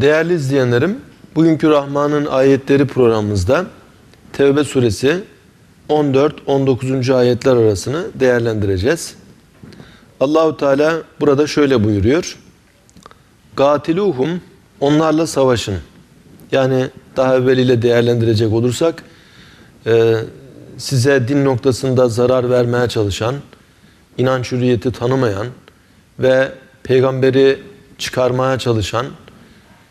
Değerli izleyenlerim, bugünkü Rahman'ın ayetleri programımızda Tevbe suresi 14-19. ayetler arasını değerlendireceğiz. Allahu Teala burada şöyle buyuruyor. Gatiluhum onlarla savaşın. Yani daha evveliyle değerlendirecek olursak e, size din noktasında zarar vermeye çalışan, inanç hürriyeti tanımayan ve peygamberi çıkarmaya çalışan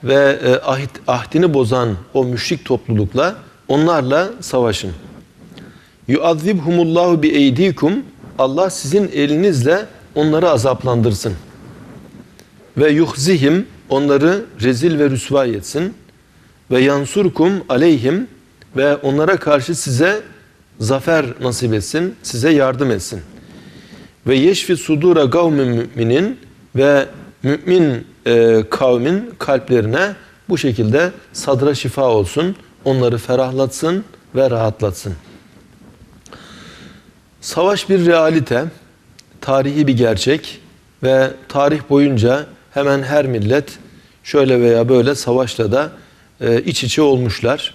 ve e, ahit, ahdini bozan o müşrik toplulukla onlarla savaşın. Yuazibhumullahu bi eydikum Allah sizin elinizle onları azaplandırsın. Ve yuhzihim onları rezil ve rüsva etsin. Ve yansurkum aleyhim ve onlara karşı size zafer nasip etsin, size yardım etsin. Ve yeşfi sudura kavmin müminin ve mümin e, kavmin kalplerine bu şekilde sadra şifa olsun, onları ferahlatsın ve rahatlatsın. Savaş bir realite, tarihi bir gerçek ve tarih boyunca hemen her millet şöyle veya böyle savaşla da e, iç içe olmuşlar.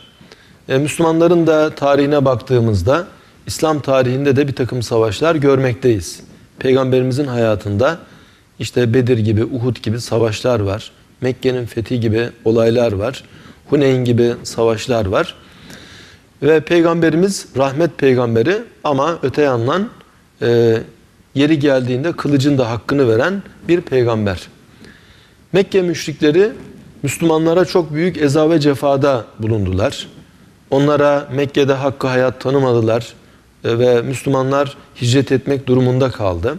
E, Müslümanların da tarihine baktığımızda İslam tarihinde de bir takım savaşlar görmekteyiz. Peygamberimizin hayatında işte Bedir gibi, Uhud gibi savaşlar var. Mekke'nin fethi gibi olaylar var. Huneyn gibi savaşlar var. Ve Peygamberimiz rahmet peygamberi ama öte yandan e, yeri geldiğinde kılıcın da hakkını veren bir peygamber. Mekke müşrikleri Müslümanlara çok büyük eza ve cefada bulundular. Onlara Mekke'de hakkı hayat tanımadılar e, ve Müslümanlar hicret etmek durumunda kaldı.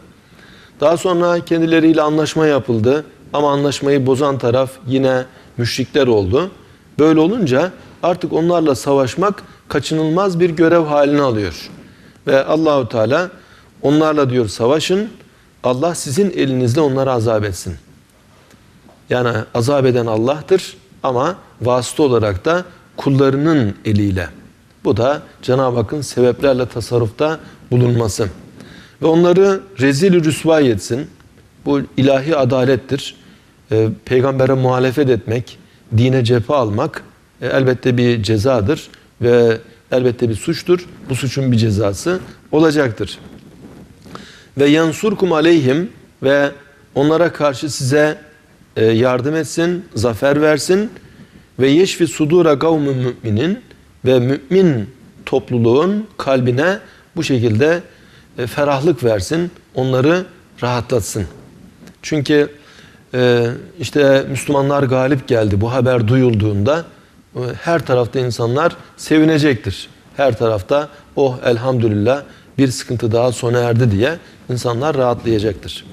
Daha sonra kendileriyle anlaşma yapıldı ama anlaşmayı bozan taraf yine müşrikler oldu. Böyle olunca artık onlarla savaşmak kaçınılmaz bir görev haline alıyor. Ve Allahu Teala onlarla diyor savaşın. Allah sizin elinizle onları azap etsin. Yani azap eden Allah'tır ama vasıta olarak da kullarının eliyle. Bu da Cenab-ı Hakk'ın sebeplerle tasarrufta bulunması. Ve onları rezil rüsva etsin. Bu ilahi adalettir. Ee, peygambere muhalefet etmek, dine cephe almak e, elbette bir cezadır ve elbette bir suçtur. Bu suçun bir cezası olacaktır. Ve yansurkum aleyhim ve onlara karşı size e, yardım etsin, zafer versin ve yeşfi sudura kavmin müminin ve mümin topluluğun kalbine bu şekilde e, ferahlık versin, onları rahatlatsın. Çünkü e, işte Müslümanlar galip geldi bu haber duyulduğunda e, her tarafta insanlar sevinecektir. Her tarafta oh elhamdülillah bir sıkıntı daha sona erdi diye insanlar rahatlayacaktır.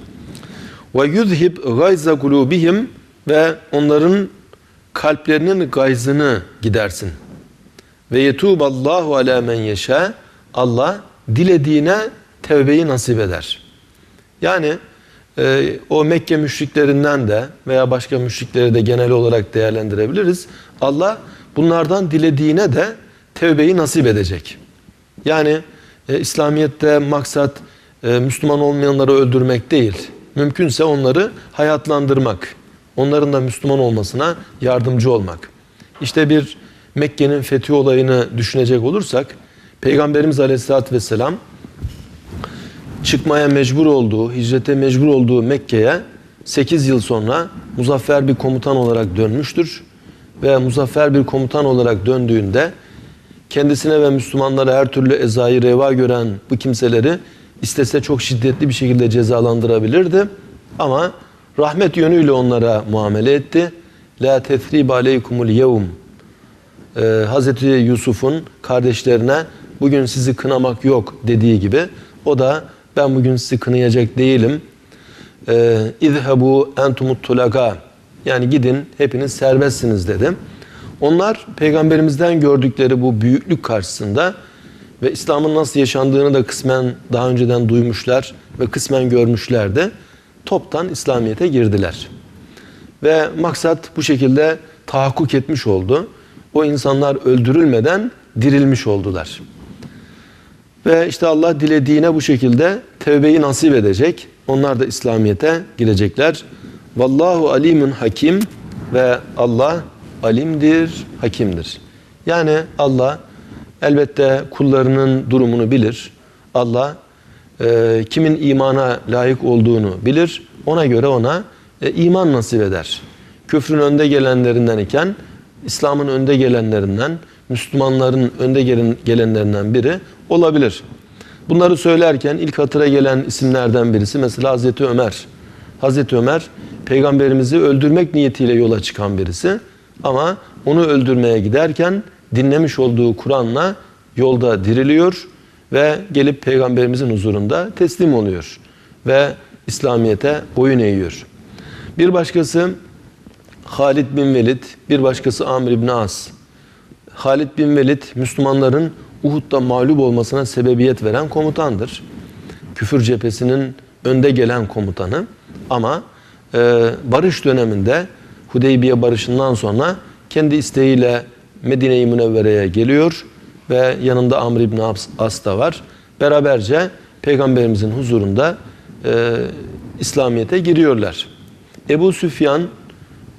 Ve yuzhib gayza kulubihim ve onların kalplerinin gayzını gidersin. Ve yetuballahu ala men yeşâ Allah dilediğine tevbeyi nasip eder. Yani e, o Mekke müşriklerinden de veya başka müşrikleri de genel olarak değerlendirebiliriz. Allah bunlardan dilediğine de tevbeyi nasip edecek. Yani e, İslamiyet'te maksat e, Müslüman olmayanları öldürmek değil. Mümkünse onları hayatlandırmak. Onların da Müslüman olmasına yardımcı olmak. İşte bir Mekke'nin fethi olayını düşünecek olursak Peygamberimiz Aleyhisselatü Vesselam çıkmaya mecbur olduğu, hicrete mecbur olduğu Mekke'ye 8 yıl sonra muzaffer bir komutan olarak dönmüştür. Ve muzaffer bir komutan olarak döndüğünde kendisine ve Müslümanlara her türlü ezayı reva gören bu kimseleri istese çok şiddetli bir şekilde cezalandırabilirdi. Ama rahmet yönüyle onlara muamele etti. La tethrib aleykumul yevm. Ee, Hazreti Yusuf'un kardeşlerine bugün sizi kınamak yok dediği gibi o da ben bugün sizi kınayacak değilim. Ee, İzhebu entumut tulaka. Yani gidin hepiniz serbestsiniz dedim. Onlar peygamberimizden gördükleri bu büyüklük karşısında ve İslam'ın nasıl yaşandığını da kısmen daha önceden duymuşlar ve kısmen görmüşlerdi. Toptan İslamiyet'e girdiler. Ve maksat bu şekilde tahakkuk etmiş oldu. O insanlar öldürülmeden dirilmiş oldular. Ve işte Allah dilediğine bu şekilde tevbeyi nasip edecek. Onlar da İslamiyet'e girecekler. Vallahu alimun hakim. ve Allah alimdir, hakimdir. Yani Allah elbette kullarının durumunu bilir. Allah e, kimin imana layık olduğunu bilir. Ona göre ona e, iman nasip eder. Küfrün önde gelenlerinden iken İslam'ın önde gelenlerinden, Müslümanların önde gelen- gelenlerinden biri olabilir. Bunları söylerken ilk hatıra gelen isimlerden birisi mesela Hazreti Ömer. Hazreti Ömer peygamberimizi öldürmek niyetiyle yola çıkan birisi ama onu öldürmeye giderken dinlemiş olduğu Kur'an'la yolda diriliyor ve gelip peygamberimizin huzurunda teslim oluyor ve İslamiyet'e boyun eğiyor. Bir başkası Halid bin Velid, bir başkası Amr bin As. Halid bin Velid Müslümanların Uhud'da mağlup olmasına sebebiyet veren komutandır. Küfür cephesinin önde gelen komutanı ama e, barış döneminde Hudeybiye barışından sonra kendi isteğiyle Medine-i Münevvere'ye geliyor ve yanında Amr ibn As, As da var. Beraberce Peygamberimizin huzurunda e, İslamiyet'e giriyorlar. Ebu Süfyan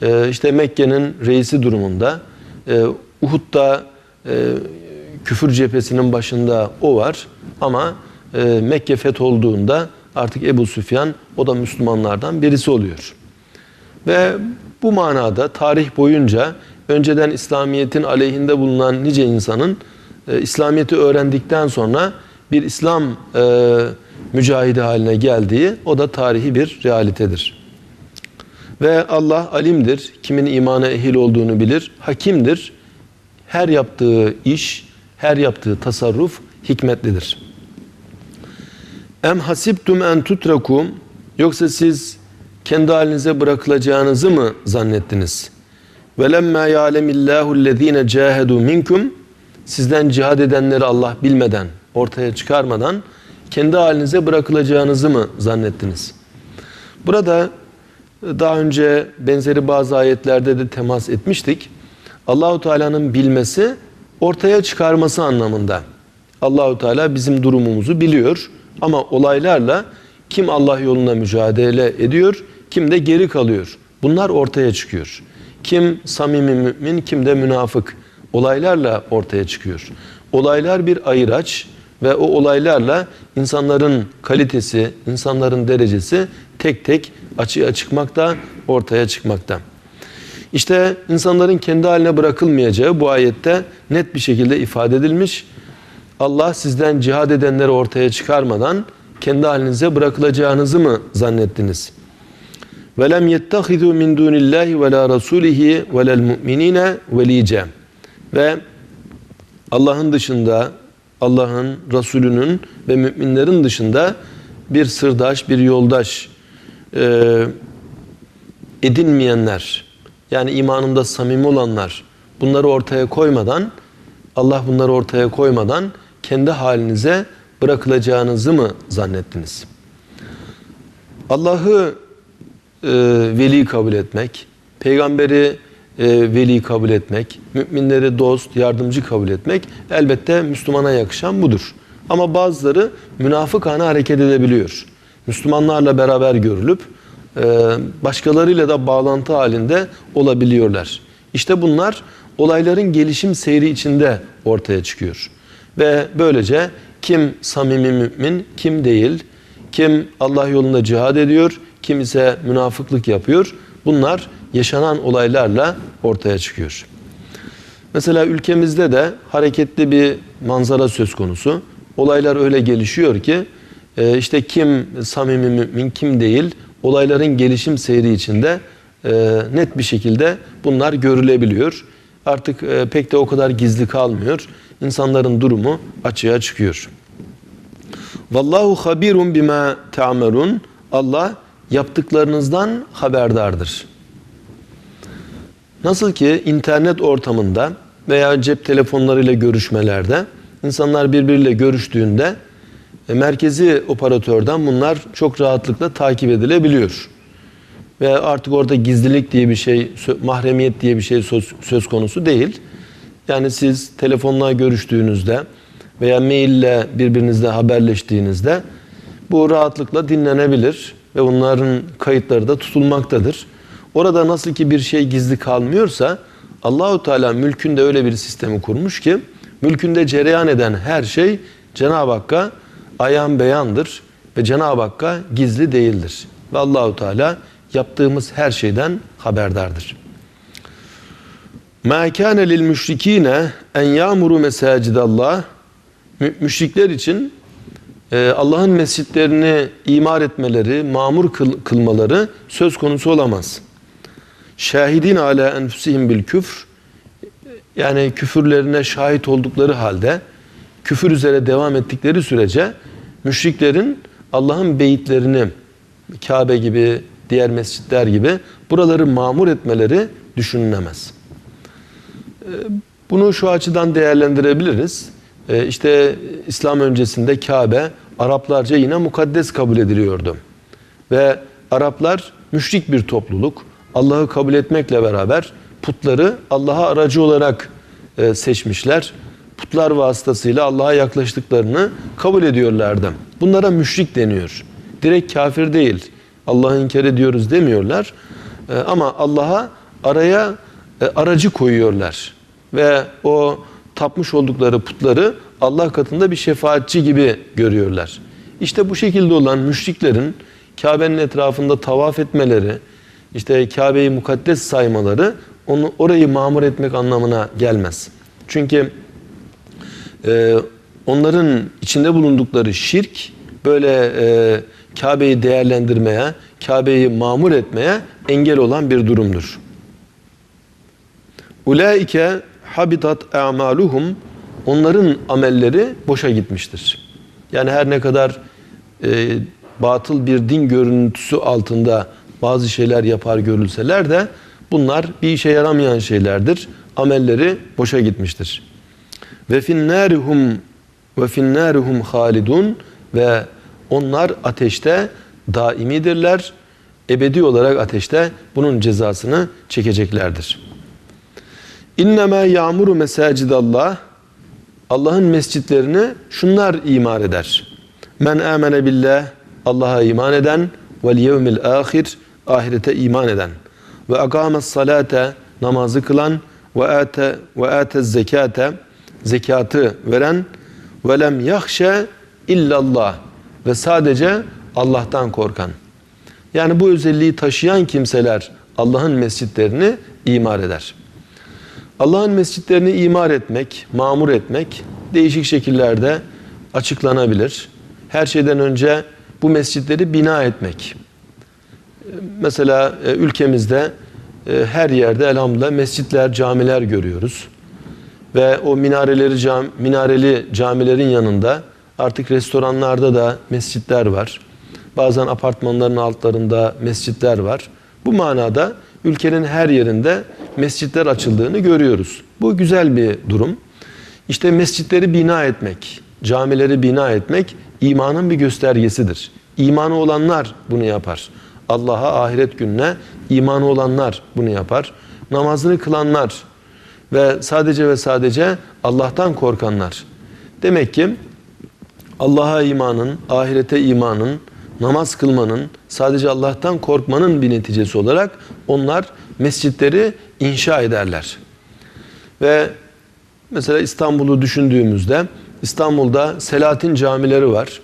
e, işte Mekke'nin reisi durumunda. E, Uhud'da e, küfür cephesinin başında o var ama e, Mekke fetholduğunda artık Ebu Süfyan o da Müslümanlardan birisi oluyor. Ve bu manada tarih boyunca önceden İslamiyet'in aleyhinde bulunan nice insanın e, İslamiyet'i öğrendikten sonra bir İslam e, mücahidi haline geldiği o da tarihi bir realitedir. Ve Allah alimdir. Kimin imana ehil olduğunu bilir. Hakimdir. Her yaptığı iş, her yaptığı tasarruf hikmetlidir. Em hasibtum en tutrakum yoksa siz kendi halinize bırakılacağınızı mı zannettiniz? Ve lemma ya'lemillahu allazina cahadu minkum sizden cihad edenleri Allah bilmeden, ortaya çıkarmadan kendi halinize bırakılacağınızı mı zannettiniz? Burada daha önce benzeri bazı ayetlerde de temas etmiştik. Allahu Teala'nın bilmesi ortaya çıkarması anlamında. Allahu Teala bizim durumumuzu biliyor ama olaylarla kim Allah yolunda mücadele ediyor, kim de geri kalıyor. Bunlar ortaya çıkıyor. Kim samimi mümin, kim de münafık. Olaylarla ortaya çıkıyor. Olaylar bir ayıraç ve o olaylarla insanların kalitesi, insanların derecesi tek tek açığa çıkmakta, ortaya çıkmakta. İşte insanların kendi haline bırakılmayacağı bu ayette net bir şekilde ifade edilmiş. Allah sizden cihad edenleri ortaya çıkarmadan kendi halinize bırakılacağınızı mı zannettiniz? Yettehizu min dunillahi ve la rasulihi ve lel mu'minine velice. Ve Allah'ın dışında, Allah'ın, Resulünün ve müminlerin dışında bir sırdaş, bir yoldaş e, edinmeyenler, yani imanında samimi olanlar bunları ortaya koymadan, Allah bunları ortaya koymadan kendi halinize bırakılacağınızı mı zannettiniz? Allah'ı e, veli kabul etmek, peygamberi e, veli kabul etmek, müminleri dost, yardımcı kabul etmek elbette Müslümana yakışan budur. Ama bazıları münafıkane hareket edebiliyor. Müslümanlarla beraber görülüp başkalarıyla da bağlantı halinde olabiliyorlar. İşte bunlar olayların gelişim seyri içinde ortaya çıkıyor. Ve böylece kim samimi mümin, kim değil, kim Allah yolunda cihad ediyor, kim ise münafıklık yapıyor. Bunlar yaşanan olaylarla ortaya çıkıyor. Mesela ülkemizde de hareketli bir manzara söz konusu. Olaylar öyle gelişiyor ki e, işte kim samimi mümin, kim değil olayların gelişim seyri içinde e, net bir şekilde bunlar görülebiliyor. Artık e, pek de o kadar gizli kalmıyor. İnsanların durumu açığa çıkıyor. Vallahu habirun bima ta'merun. Allah yaptıklarınızdan haberdardır. Nasıl ki internet ortamında veya cep telefonlarıyla görüşmelerde insanlar birbiriyle görüştüğünde merkezi operatörden bunlar çok rahatlıkla takip edilebiliyor. Ve artık orada gizlilik diye bir şey, mahremiyet diye bir şey söz, söz konusu değil. Yani siz telefonla görüştüğünüzde veya maille birbirinizle haberleştiğinizde bu rahatlıkla dinlenebilir ve bunların kayıtları da tutulmaktadır. Orada nasıl ki bir şey gizli kalmıyorsa Allahu Teala mülkünde öyle bir sistemi kurmuş ki mülkünde cereyan eden her şey Cenab-ı Hakk'a ayan beyandır ve Cenab-ı Hakk'a gizli değildir. Ve Allahu Teala yaptığımız her şeyden haberdardır. مَا كَانَ لِلْمُشْرِك۪ينَ اَنْ يَامُرُوا مَسَاجِدَ اللّٰهِ Mü- Müşrikler için e, Allah'ın mescitlerini imar etmeleri, mamur kıl- kılmaları söz konusu olamaz. Şahidin ala enfusihim bil küfr yani küfürlerine şahit oldukları halde küfür üzere devam ettikleri sürece müşriklerin Allah'ın beyitlerini Kabe gibi, diğer mescitler gibi buraları mamur etmeleri düşünülemez. Ee, Bunu şu açıdan değerlendirebiliriz. Ee, İşte İslam öncesinde Kabe Araplarca yine mukaddes kabul ediliyordu. Ve Araplar müşrik bir topluluk. Allah'ı kabul etmekle beraber putları Allah'a aracı olarak e, seçmişler. Putlar vasıtasıyla Allah'a yaklaştıklarını kabul ediyorlardı. Bunlara müşrik deniyor. Direkt kafir değil. Allah'ı inkar ediyoruz demiyorlar. E, Ama Allah'a araya e, aracı koyuyorlar. Ve o tapmış oldukları putları Allah katında bir şefaatçi gibi görüyorlar. İşte bu şekilde olan müşriklerin Kabe'nin etrafında tavaf etmeleri, işte Kabe'yi mukaddes saymaları onu orayı mamur etmek anlamına gelmez. Çünkü e, onların içinde bulundukları şirk böyle e, Kabe'yi değerlendirmeye, Kabe'yi mamur etmeye engel olan bir durumdur. Ulaike habitat a'maluhum onların amelleri boşa gitmiştir. Yani her ne kadar e, batıl bir din görüntüsü altında bazı şeyler yapar görülseler de bunlar bir işe yaramayan şeylerdir. Amelleri boşa gitmiştir. Ve finnârihum ve finnârihum halidun ve onlar ateşte daimidirler. Ebedi olarak ateşte bunun cezasını çekeceklerdir. İnnemâ yağmuru mesacidallah Allah'ın mescitlerini şunlar imar eder. Men amene billah Allah'a iman eden vel yevmil ahir ahirete iman eden ve akames salate namazı kılan ve ate ve ate zekate zekatı veren ve lem yahşe illallah ve sadece Allah'tan korkan. Yani bu özelliği taşıyan kimseler Allah'ın mescitlerini imar eder. Allah'ın mescitlerini imar etmek, mamur etmek değişik şekillerde açıklanabilir. Her şeyden önce bu mescitleri bina etmek. Mesela e, ülkemizde e, her yerde elhamdülillah mescitler, camiler görüyoruz. Ve o minareleri cam, minareli camilerin yanında artık restoranlarda da mescitler var. Bazen apartmanların altlarında mescitler var. Bu manada ülkenin her yerinde mescitler açıldığını görüyoruz. Bu güzel bir durum. İşte mescitleri bina etmek, camileri bina etmek imanın bir göstergesidir. İmanı olanlar bunu yapar. Allah'a, ahiret gününe imanı olanlar bunu yapar. Namazını kılanlar ve sadece ve sadece Allah'tan korkanlar. Demek ki Allah'a imanın, ahirete imanın, namaz kılmanın, sadece Allah'tan korkmanın bir neticesi olarak onlar mescitleri inşa ederler. Ve mesela İstanbul'u düşündüğümüzde İstanbul'da Selahattin camileri var.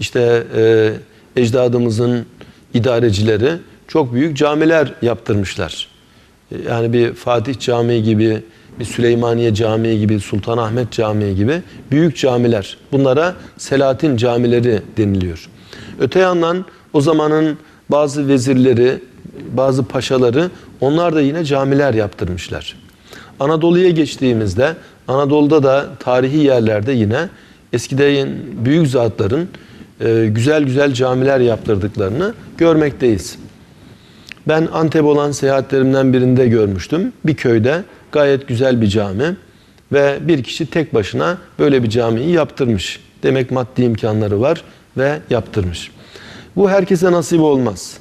İşte e, ecdadımızın idarecileri çok büyük camiler yaptırmışlar. E, Yani bir Fatih Camii gibi, bir Süleymaniye Camii gibi, Sultanahmet Camii gibi büyük camiler. Bunlara Selahattin camileri deniliyor. Öte yandan o zamanın bazı vezirleri, bazı paşaları onlar da yine camiler yaptırmışlar. Anadolu'ya geçtiğimizde Anadolu'da da tarihi yerlerde yine eskiden büyük zatların e, güzel güzel camiler yaptırdıklarını görmekteyiz. Ben Antep olan seyahatlerimden birinde görmüştüm. Bir köyde gayet güzel bir cami ve bir kişi tek başına böyle bir camiyi yaptırmış. Demek maddi imkanları var ve yaptırmış. Bu herkese nasip olmaz.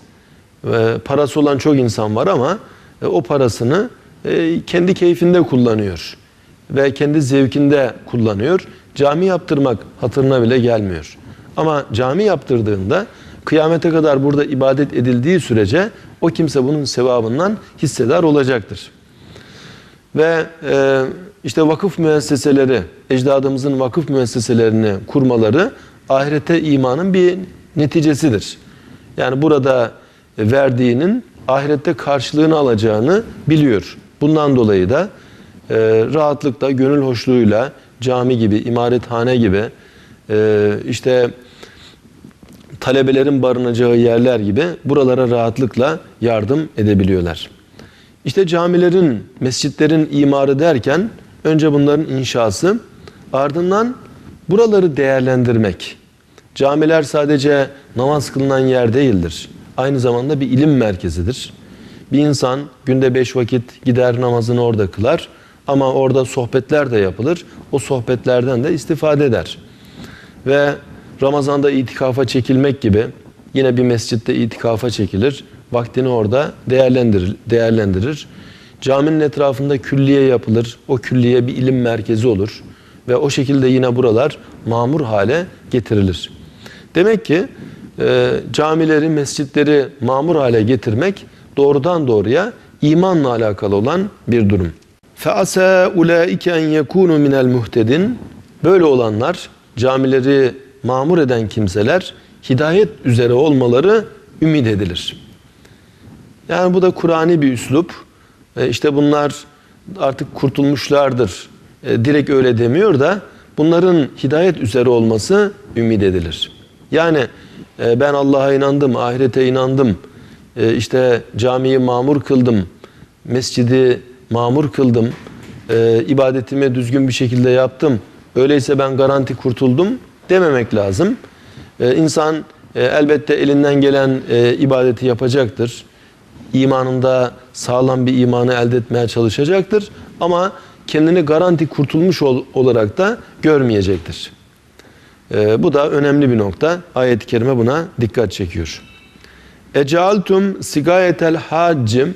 Ve parası olan çok insan var ama e, o parasını e, kendi keyfinde kullanıyor ve kendi zevkinde kullanıyor. Cami yaptırmak hatırına bile gelmiyor. Ama cami yaptırdığında kıyamete kadar burada ibadet edildiği sürece o kimse bunun sevabından hissedar olacaktır. Ve e, işte vakıf müesseseleri, ecdadımızın vakıf müesseselerini kurmaları ahirete imanın bir neticesidir. Yani burada verdiğinin ahirette karşılığını alacağını biliyor. Bundan dolayı da e, rahatlıkla, gönül hoşluğuyla cami gibi, imarethane gibi e, işte talebelerin barınacağı yerler gibi buralara rahatlıkla yardım edebiliyorlar. İşte camilerin, mescitlerin imarı derken önce bunların inşası, ardından buraları değerlendirmek. Camiler sadece namaz kılınan yer değildir. Aynı zamanda bir ilim merkezidir. Bir insan günde beş vakit gider namazını orada kılar ama orada sohbetler de yapılır. O sohbetlerden de istifade eder. Ve Ramazan'da itikafa çekilmek gibi yine bir mescitte itikafa çekilir. Vaktini orada değerlendirir. değerlendirir. Caminin etrafında külliye yapılır. O külliye bir ilim merkezi olur. Ve o şekilde yine buralar mamur hale getirilir. Demek ki e, camileri, mescitleri mamur hale getirmek doğrudan doğruya imanla alakalı olan bir durum. فَأَسَى اُولَٰئِكَ اَنْ يَكُونُوا مِنَ الْمُهْتَدِينَ Böyle olanlar, camileri mamur eden kimseler hidayet üzere olmaları ümit edilir. Yani bu da Kur'ani bir üslup. E, işte bunlar artık kurtulmuşlardır. E, direkt öyle demiyor da bunların hidayet üzere olması ümit edilir. Yani e, ben Allah'a inandım, ahirete inandım, e, işte camiyi mamur kıldım, mescidi mamur kıldım, e, ibadetimi düzgün bir şekilde yaptım, öyleyse ben garanti kurtuldum dememek lazım. E, insan e, elbette elinden gelen e, ibadeti yapacaktır. İmanında sağlam bir imanı elde etmeye çalışacaktır. Ama kendini garanti kurtulmuş ol, olarak da görmeyecektir. E, bu da önemli bir nokta. Ayet-i Kerime buna dikkat çekiyor. Ecaltum sigayetel haccim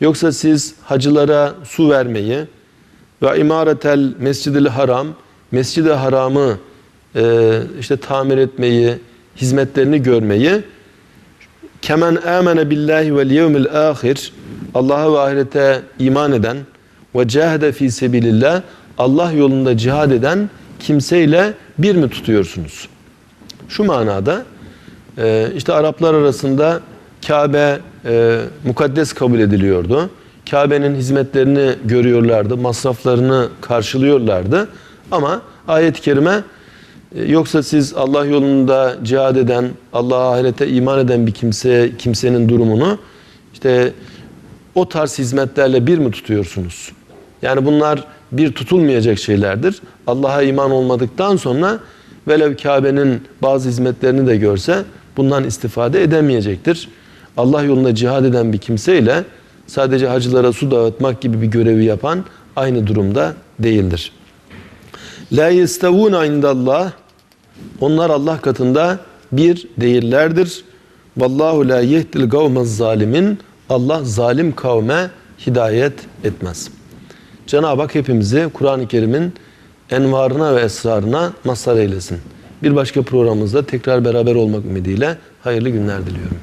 yoksa siz hacılara su vermeyi ve imaretel mescidil haram mescid-i haramı e, işte tamir etmeyi, hizmetlerini görmeyi kemen amene billahi vel yevmil ahir Allah'a ve ahirete iman eden ve cahede fi sebilillah Allah yolunda cihad eden kimseyle bir mi tutuyorsunuz? Şu manada e, işte Araplar arasında Kabe e, mukaddes kabul ediliyordu. Kabe'nin hizmetlerini görüyorlardı, masraflarını karşılıyorlardı. Ama ayet-i kerime yoksa siz Allah yolunda cihad eden, Allah'a ahirete iman eden bir kimse kimsenin durumunu işte o tarz hizmetlerle bir mi tutuyorsunuz? Yani bunlar bir tutulmayacak şeylerdir. Allah'a iman olmadıktan sonra velev Kabe'nin bazı hizmetlerini de görse bundan istifade edemeyecektir. Allah yolunda cihad eden bir kimseyle sadece hacılara su dağıtmak gibi bir görevi yapan aynı durumda değildir. La yestevuna indallah onlar Allah katında bir değillerdir. Vallahu la yehdil kavmez zalimin Allah zalim kavme hidayet etmez. Cenab-ı Hak hepimizi Kur'an-ı Kerim'in envarına ve esrarına mazhar eylesin. Bir başka programımızda tekrar beraber olmak ümidiyle hayırlı günler diliyorum.